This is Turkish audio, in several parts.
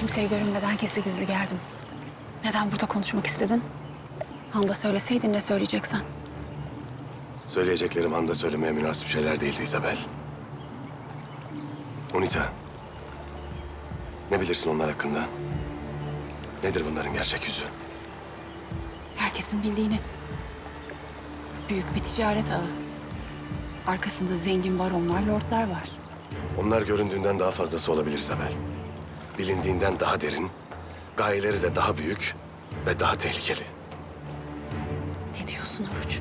Kimseye görünmeden gizli gizli geldim. Neden burada konuşmak istedin? Handa söyleseydin ne söyleyeceksen. Söyleyeceklerim anda söylemeye münasip şeyler değildi Isabel. Unita. Ne bilirsin onlar hakkında? Nedir bunların gerçek yüzü? Herkesin bildiğini. Büyük bir ticaret ağı. Arkasında zengin baronlar, lordlar var. Onlar göründüğünden daha fazlası olabilir Isabel. Bilindiğinden daha derin, gayeleri de daha büyük ve daha tehlikeli. Ne diyorsun Oruç?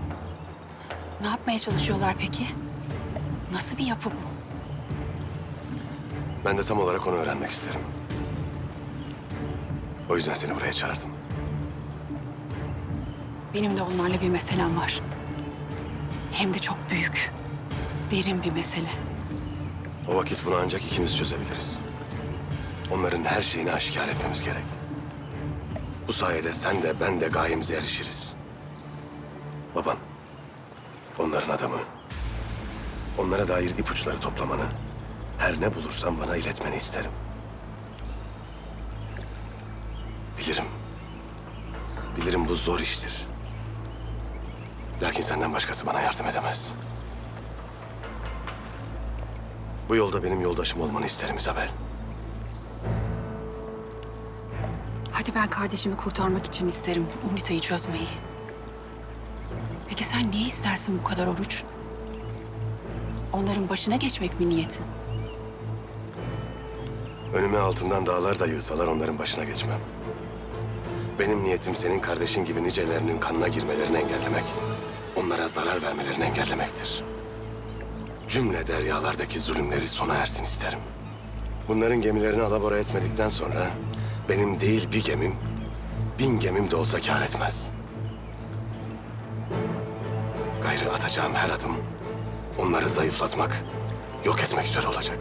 Ne yapmaya çalışıyorlar peki? Nasıl bir yapı bu? Ben de tam olarak onu öğrenmek isterim. O yüzden seni buraya çağırdım. Benim de onlarla bir meselem var. Hem de çok büyük. Derin bir mesele. O vakit bunu ancak ikimiz çözebiliriz. Onların her şeyini aşikar etmemiz gerek. Bu sayede sen de ben de gayemize erişiriz. Baban, onların adamı. Onlara dair ipuçları toplamanı, her ne bulursan bana iletmeni isterim. Bilirim. Bilirim bu zor iştir. Lakin senden başkası bana yardım edemez. Bu yolda benim yoldaşım olmanı isterim Isabel. Hadi ben kardeşimi kurtarmak için isterim Unita'yı çözmeyi. Peki sen niye istersin bu kadar Oruç? Onların başına geçmek mi niyetin? Önüme altından dağlar da yığsalar onların başına geçmem. Benim niyetim senin kardeşin gibi nicelerinin kanına girmelerini engellemek. Onlara zarar vermelerini engellemektir. Cümle deryalardaki zulümleri sona ersin isterim. Bunların gemilerini alabora etmedikten sonra benim değil bir gemim, bin gemim de olsa kâr etmez. Gayrı atacağım her adım onları zayıflatmak, yok etmek üzere olacak.